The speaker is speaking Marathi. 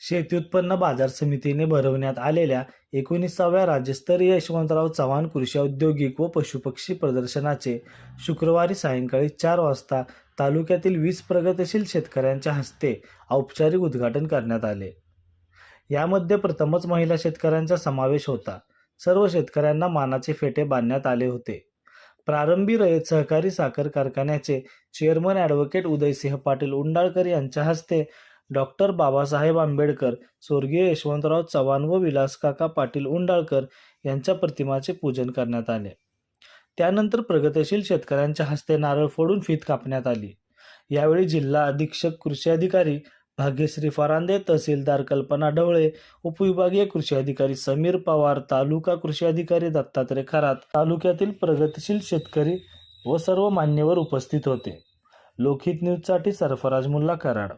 शेती उत्पन्न बाजार समितीने भरवण्यात आलेल्या एकोणीसाव्या राज्यस्तरीय यशवंतराव चव्हाण कृषी औद्योगिक व पशुपक्षी प्रदर्शनाचे शुक्रवारी सायंकाळी चार वाजता तालुक्यातील वीस प्रगतशील शेतकऱ्यांच्या हस्ते औपचारिक उद्घाटन करण्यात आले. यामध्ये प्रथमच महिला शेतकऱ्यांचा समावेश होता. सर्व शेतकऱ्यांना मानाचे फेटे बांधण्यात आले होते. प्रारंभी रयत सहकारी साखर कारखान्याचे चेअरमन ॲडव्होकेट उदयसिंह पाटील उंडाळकर यांच्या हस्ते डॉक्टर बाबासाहेब आंबेडकर स्वर्गीय यशवंतराव चव्हाण व विलासकाका पाटील उंडाळकर यांच्या प्रतिमाचे पूजन करण्यात आले. त्यानंतर प्रगतशील शेतकऱ्यांच्या हस्ते नारळ फोडून फीत कापण्यात आली. यावेळी जिल्हा अधीक्षक कृषी अधिकारी भाग्यश्री फरांदे तहसीलदार कल्पना ढवळे उपविभागीय कृषी अधिकारी समीर पवार तालुका कृषी अधिकारी दत्तात्रय खरात तालुक्यातील प्रगतशील शेतकरी व सर्व मान्यवर उपस्थित होते. लोकहित न्यूजसाठी सरफराज मुल्ला कराड.